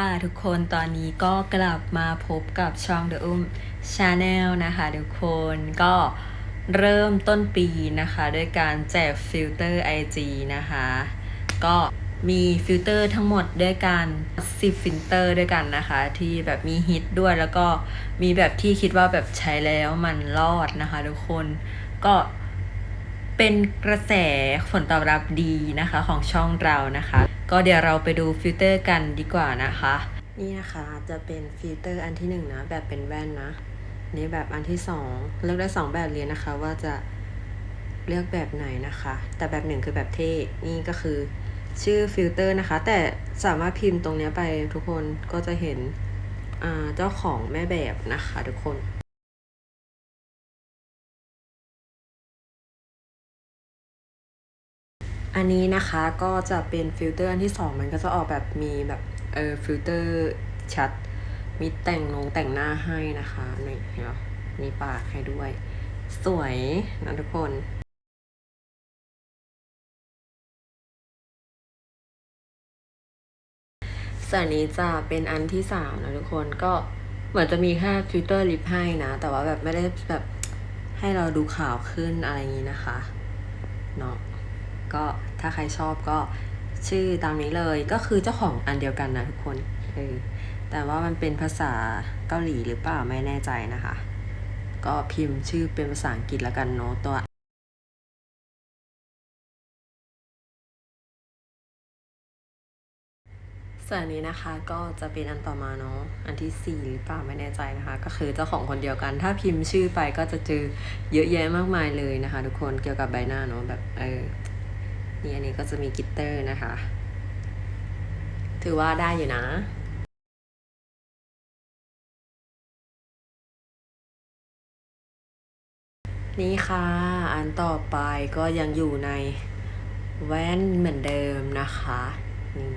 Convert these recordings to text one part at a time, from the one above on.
ค่ะทุกคนตอนนี้ก็กลับมาพบกับช่อง The Um Channel นะคะทุกคนก็เริ่มต้นปีนะคะด้วยการแจกฟิลเตอร์ IG นะคะ ก็มีฟิลเตอร์ทั้งหมดด้วยกัน10ฟิลเตอร์ด้วยกันนะคะ ที่แบบมีฮิตด้วยแล้วก็มีแบบที่คิดว่าแบบใช้แล้วมันรอดนะคะทุกคนก็ เป็นกระแสผลตอบรับดีนะคะของช่องเรานะคะ ก็เดี๋ยวเราไปดูฟิลเตอร์กันดีกว่านะคะ นี่นะคะจะเป็นฟิลเตอร์อันที่หนึ่งนะแบบเป็นแว่นนะนี่แบบอันที่สองเลือกได้สองแบบเลยนะคะว่าจะเลือกแบบไหนนะคะ แต่แบบหนึ่งคือแบบเท่นี่ก็คือชื่อฟิลเตอร์นะคะ แต่สามารถพิมพ์ตรงนี้ไปทุกคนก็จะเห็นเจ้าของแม่แบบนะคะทุกคน อันนี้นะคะก็จะเป็นฟิลเตอร์อันที่สองมันก็จะออกแบบมีแบบเออฟิลเตอร์ชัด มีแต่งนงแต่งหน้าให้นะคะนี่เห็นปะมีปากให้ด้วย สวยนะทุกคนส่วนนี้จะเป็นอันที่สามนะทุกคนก็เหมือนจะมีแค่ฟิลเตอร์ลิปให้นะ แต่ว่าแบบไม่ได้แบบให้เราดูขาวขึ้นอะไรอย่างนี้นะคะเนาะ ก็ถ้าใครชอบก็ชื่อตามนี้เลยก็คือเจ้าของอันเดียวกันนะทุกคนเออแต่ว่ามันเป็นภาษาเกาหลีหรือเปล่าไม่แน่ใจนะคะ ก็พิมพ์ชื่อเป็นภาษาอังกฤษแล้วกันเนาะตัวส่วนอันนี้นะคะก็จะเป็นอันต่อมาเนาะอันที่สี่หรือเปล่าไม่แน่ใจนะคะ ก็คือเจ้าของคนเดียวกัน ถ้าพิมพ์ชื่อไปก็จะเจอเยอะแยะมากมายเลยนะคะ ทุกคนเกี่ยวกับใบหน้าเนาะแบบเออ นี่อันนี้ก็จะมีกิตเตอร์นะคะ ถือว่าได้อยู่นะนี่ค่ะ อันต่อไปก็ยังอยู่ในแว่นเหมือนเดิมนะคะนี่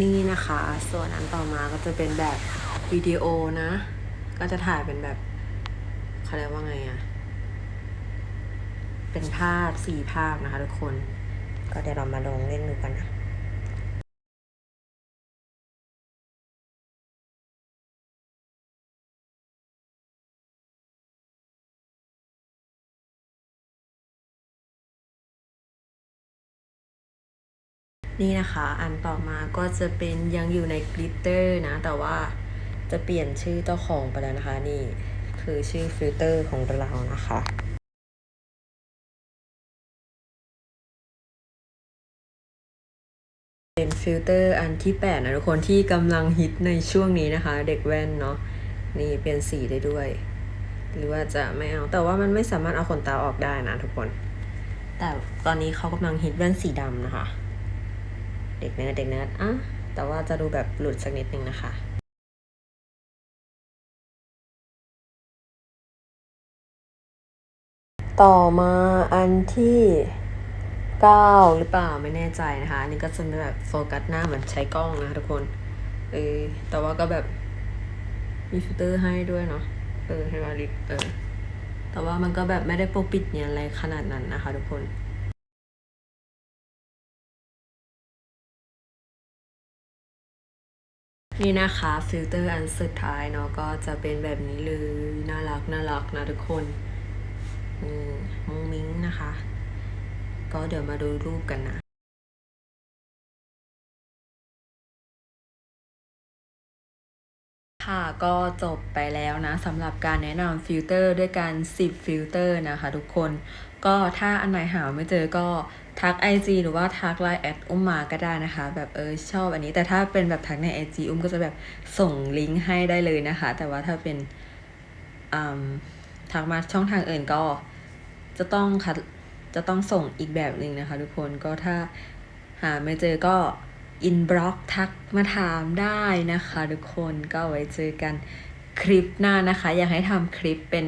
นี่นะคะ ส่วนอันต่อมาก็จะเป็นแบบวิดีโอนะ ก็จะถ่ายเป็นแบบ เขาเรียกว่าไงอะเป็นภาพสี่ภาพนะคะทุกคน ก็เดี๋ยวเรามาลองเล่นดูกันนะนี่นะคะ อันต่อมาก็จะเป็นยังอยู่ในกลิตเตอร์นะ แต่ว่าจะเปลี่ยนชื่อเจ้าของไปแล้วนะคะนี่ คือชื่อฟิลเตอร์ของเรานะคะเป็นฟิลเตอร์อันที่แปดนะทุกคนที่กำลังฮิตในช่วงนี้นะคะ เด็กแว่นเนาะนี่เปลี่ยนสีได้ด้วย หรือว่าจะไม่เอา แต่ว่ามันไม่สามารถเอาขนตาออกได้นะทุกคน แต่ตอนนี้เขากำลังฮิตแว่นสีดำนะคะ เด็กเนิร์ดเด็กเนิร์ดอะแต่ว่าจะดูแบบหลุดสักนิดนึงนะคะ ต่อมาอันที่เก้าหรือเปล่าไม่แน่ใจนะคะอันนี้ก็จะเป็นแบบโฟกัสหน้าเหมือนใช้กล้องนะทุกคนเออแต่ว่าก็แบบมีฟิลเตอร์ให้ด้วยเนาะเออให้มาลิปเออแต่ว่ามันก็แบบไม่ได้ปกปิดเนี่ยอะไรขนาดนั้นนะคะทุกคนนี่นะคะฟิลเตอร์อันสุดท้ายเนาะก็จะเป็นแบบนี้เลย น่ารักน่ารักนะทุกคน อืม นะคะ ก็เดี๋ยวมาดูรูปกันนะค่ะก็จบไปแล้วนะสำหรับการแนะนำฟิลเตอร์ด้วยกัน10ฟิลเตอร์นะคะทุกคนก็ถ้าอันไหนหาไม่เจอก็ทัก IG หรือว่าทักไลน์แอดอุ้มมาก็ได้นะคะ แบบเออชอบอันนี้ แต่ถ้าเป็นแบบทักใน IG อุ้มก็จะแบบส่งลิงก์ให้ได้เลยนะคะ แต่ว่าถ้าเป็นทักมาช่องทางอื่นก็ จะต้องคัดจะต้องส่งอีกแบบหนึ่งนะคะ ทุกคนก็ถ้าหาไม่เจอก็อินบล็อกทักมาถามได้นะคะ ทุกคนก็ไว้เจอกันคลิปหน้านะคะ อยากให้ทำคลิปเป็น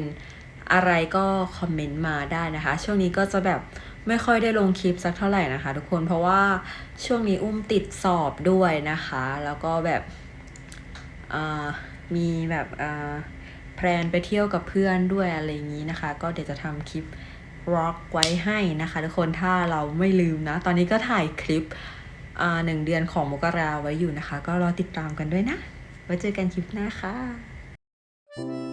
อะไรก็คอมเมนต์มาได้นะคะ ช่วงนี้ก็จะแบบไม่ค่อยได้ลงคลิปสักเท่าไหร่นะคะ ทุกคนเพราะว่าช่วงนี้อุ้มติดสอบด้วยนะคะ แล้วก็แบบมีแบบแพลนไปเที่ยวกับเพื่อนด้วยอะไรอย่างนี้นะคะ ก็เดี๋ยวจะทำคลิป ร็อกไว้ให้นะคะทุกคนถ้าเราไม่ลืมนะ ตอนนี้ก็ถ่ายคลิปอ่าหนึ่งเดือนของมกราไว้อยู่นะคะ ก็รอติดตามกันด้วยนะ ไว้เจอกันคลิปหน้าค่ะ